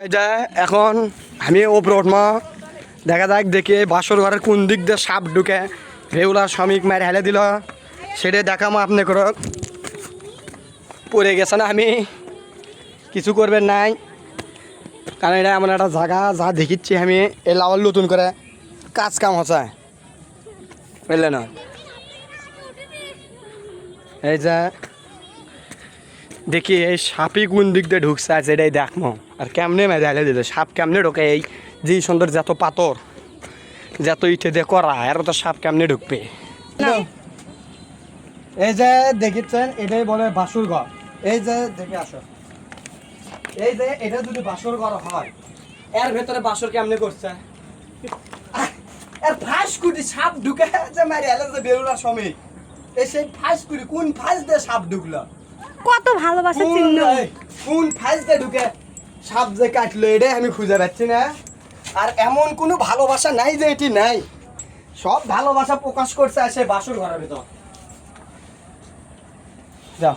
এই যে এখন আমি ওপরে উঠবো দেখা যাক দেখে বাসর ঘরের কোন দিক দিয়ে সাপ ঢুকে। রেগুলার শ্রমিক মার হেলে দিল। সেটা দেখামো আপনি করো পড়ে গেছে না আমি। কিছু করবেন নাই। কারণ এটা এমন একটা জায়গা, যা দেখিচ্ছি আমি। এ লাওয়াল নতুন করে কাজ কাম হচ্ছে। বুঝলে না এই যে দেখি এই সাপই কোন দিক দিয়ে ঢুকছে আছে এটাই দেখমো আর কেমনে মেরে হেলে দিল, সাপ কেমনে ঢোকে? এই যে সুন্দর যত পাথর যত ইটে দিয়ে করা, আর তো সাপ কেমনে ঢুকবে? এই যে দেখিচ্ছেন, এটাই বলে বাসুর ঘর। এই যে দেখে আসো। এই যে এটা যদি বাসর ঘর হয়, এর ভেতরে বাসর কেমনে করছে? এর ফাঁস কুটি সাপ ঢুকে যে মারি এলে যে বেরোলা সময় এই সেই ফাঁস কুটি, কোন ফাঁস দিয়ে সাপ ঢুকলো? কত ভালোবাসা চিহ্ন। কোন ফাঁস ঢুকে সাপ যে কাটলো এটাই আমি খুঁজে পাচ্ছি না। আর এমন কোনো ভালোবাসা নাই যে এটি নাই। সব ভালোবাসা প্রকাশ করছে আসে বাসর ঘরের ভিতর। যাও।